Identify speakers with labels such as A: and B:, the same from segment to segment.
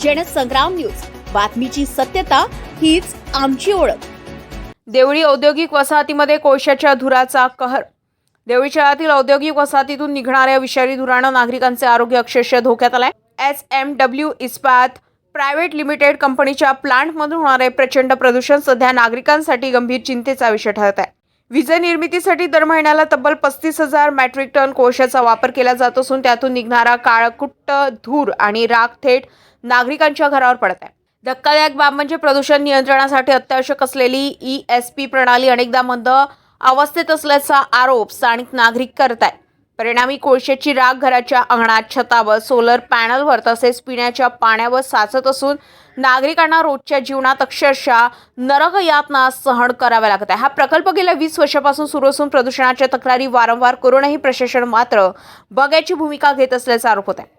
A: Jansangram news. बातमीची सत्यता हीच आमची ओळख.
B: देवळी औद्योगिक वसाहतीमध्ये कोळशाच्या धुराचा कहर. देवळी शहरातील औद्योगिक वसाहतीतून निघणाऱ्या विषारी धुरानं नागरिकांचे आरोग्य अक्षरशः धोक्यात आलंय. S M W Ispat private limited कंपनीच्या प्लांटमधून होणारे प्रचंड प्रदूषण सध्या नागरिकांसाठी गंभीर चिंतेचा विषय ठरत आहे. वीज निर्मितीसाठी दर महिन्याला तब्बल पस्तीस हजार मॅट्रिक टन कोळशाचा वापर केला जात असून त्यातून निघणारा काळकुट्ट धूर आणि राख थेट नागरिकांच्या घरावर पडत आहे. धक्कादायक बाब म्हणजे प्रदूषण नियंत्रणासाठी अत्यावश्यक असलेली ई एस पी प्रणाली अनेकदा मंद अवस्थेत असल्याचा आरोप स्थानिक नागरिक करत आहेत. परिणामी कोळशाची राख घराच्या अंगणात छतावर सोलर पॅनलवर तसेच पिण्याच्या पाण्यावर साचत असून नागरिकांना रोजच्या जीवनात अक्षरशः नरक यातना सहन कराव्या लागत आहे. हा प्रकल्प गेल्या वीस वर्षापासून सुरू असून प्रदूषणाच्या तक्रारी वारंवार करूनही प्रशासन मात्र बघ्याची भूमिका घेत असल्याचा आरोप होत आहे.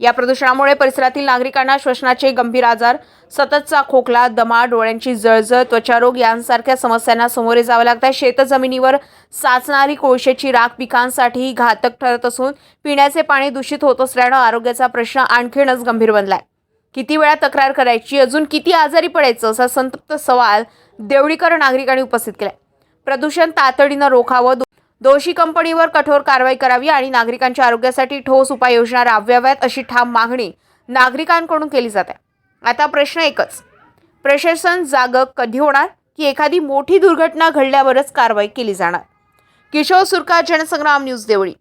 B: या प्रदूषणामुळे परिसरातील नागरिकांना श्वसनाचे गंभीर आजार सततचा खोकला दमा डोळ्यांची जळजळ त्वचारोग यांसारख्या समस्यांना सामोरे जावे लागतात. शेतजमिनीवर साचणारी कोळशाची राख पिकांसाठी घातक ठरत असून पिण्याचे पाणी दूषित होत असल्यानं आरोग्याचा प्रश्न आणखीनच गंभीर बनलाय. किती वेळा तक्रार करायची? अजून किती आजारी पडायचं? असा संतप्त सवाल देवळीकर नागरिकांनी उपस्थित केलाय. प्रदूषण तातडीनं रोखावं दोषी कंपनीवर कठोर कारवाई करावी आणि नागरिकांच्या आरोग्यासाठी ठोस उपाययोजना राबवाव्यात अशी ठाम मागणी नागरिकांकडून केली जाते. आता प्रश्न एकच. प्रशासन जाग कधी होणार? की एखादी मोठी दुर्घटना घडल्यावरच कारवाई केली जाणार? किशोर सुरकार जनसंग्राम न्यूज देवळी.